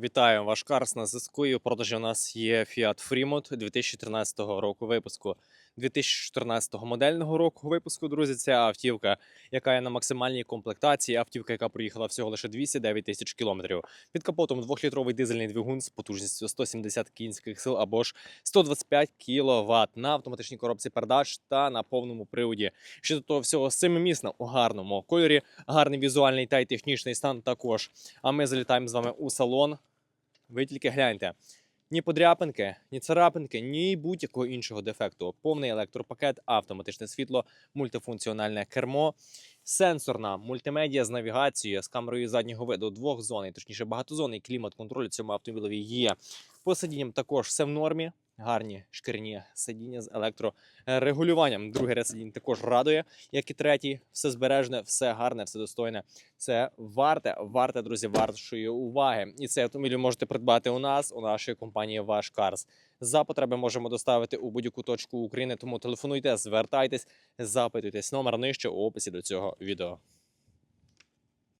Вітаю, ваш Карс на зв'язку. І у продажі у нас є Fiat Fremont 2013 року випуску. 2014 модельного року випуску, друзі, це автівка, яка є на максимальній комплектації. Автівка, яка проїхала всього лише 209 тисяч кілометрів. Під капотом двохлітровий дизельний двигун з потужністю 170 кінських сил або ж 125 кВт на автоматичній коробці передач та на повному приводі. Ще до того всього семимісна у гарному кольорі, гарний візуальний та й технічний стан також. А ми залітаємо з вами у салон. Ви тільки гляньте. Ні подряпинки, ні царапинки, ні будь-якого іншого дефекту. Повний електропакет, автоматичне світло, мультифункціональне кермо, сенсорна мультимедіа з навігацією, з камерою заднього виду, двох двохзонний, точніше багатозонний клімат-контроль цьому автомобілові є. По сидінням також все в нормі. Гарні шкіряні сидіння з електрорегулюванням. Другий ряд сидінь також радує, як і третій. Все збережне, все гарне, все достойне. Це варте, варте, друзі, вартої уваги. І цей автомобіль можете придбати у нас, у нашій компанії Ваш Карс. За потреби можемо доставити у будь-яку точку України. Тому телефонуйте, звертайтесь, запитуйтесь. Номер нижче у описі до цього відео.